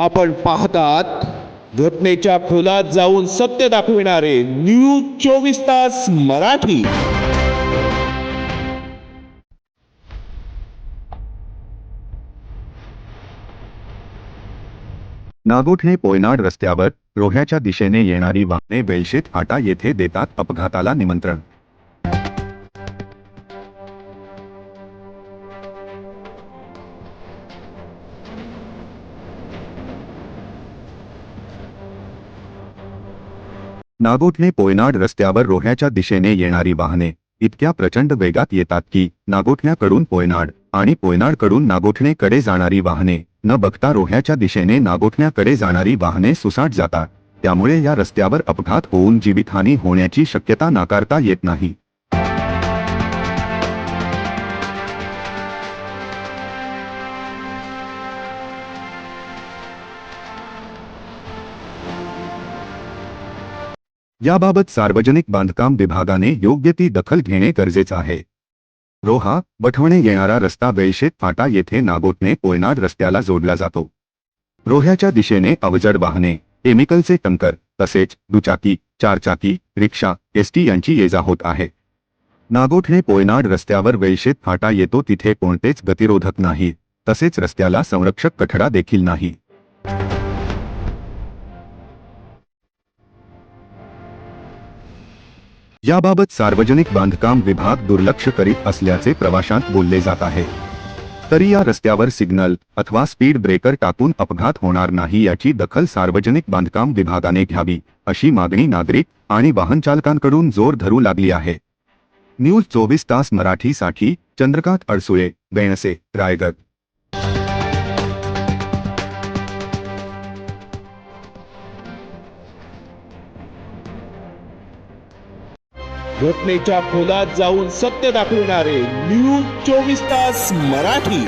आपण पाहतात घटनेच्या खोलात जाऊन सत्य दाखविणारे न्यूज चोवीस तास मराठी. नागोठणे पोयनाड रस्त्यावर रोह्याच्या दिशेने येणारी वाहने बेलशेत फाटा येथे देतात अपघाताला निमंत्रण. नागोठणे पोयनाड रस्त्यावर रोह्याच्या दिशेने येणारी वाहने इतक्या प्रचंड वेगात येतात की नागोठण्याकडून पोयनाड आणि पोयनाडकडून नागोठणेकडे जाणारी वाहने न बघता रोह्याच्या दिशेने नागोठण्याकडे जाणारी वाहने सुसाट जातात. त्यामुळे या रस्त्यावर अपघात होऊन जीवितहानी होण्याची शक्यता नाकारता येत नाही. याबाबत सार्वजनिक बांधकाम विभागाने योग्य ती दखल घेणे गरजेचे आहे. रोहा बठवणे येणारा रस्ता वेळशेत फाटा येथे नागोटणे कोयनाड रस्त्याला जोडला जातो. रोह्याच्या दिशेने अवजड वाहने केमिकलचे टंकर तसेच दुचाकी चारचाकी रिक्षा एसटी यांची ये जा होत आहे. नागोठणे पोयनाड रस्त्यावर वेळशेत फाटा येतो तिथे कोणतेच गतिरोधक नाही तसेच रस्त्याला संरक्षक कठडा देखील नाही. याबाबत सार्वजनिक बांधकाम विभाग दुर्लक्ष करीत असल्याचे प्रवाशांत बोलले जात आहे. तरी या रस्त्यावर सिग्नल अथवा स्पीड ब्रेकर टाकून अपघात होणार नाही याची दखल सार्वजनिक बांधकाम विभागाने घ्यावी अशी मागणी नागरिक आणि वाहन चालकांकडून जोर धरू लागली आहे. न्यूज चोवीस तास मराठीसाठी चंद्रकांत अडसुळे बेणसे रायगड. घटनेच्या खोलात जाऊन सत्य दाखविणारे न्यूज चोवीस तास मराठी.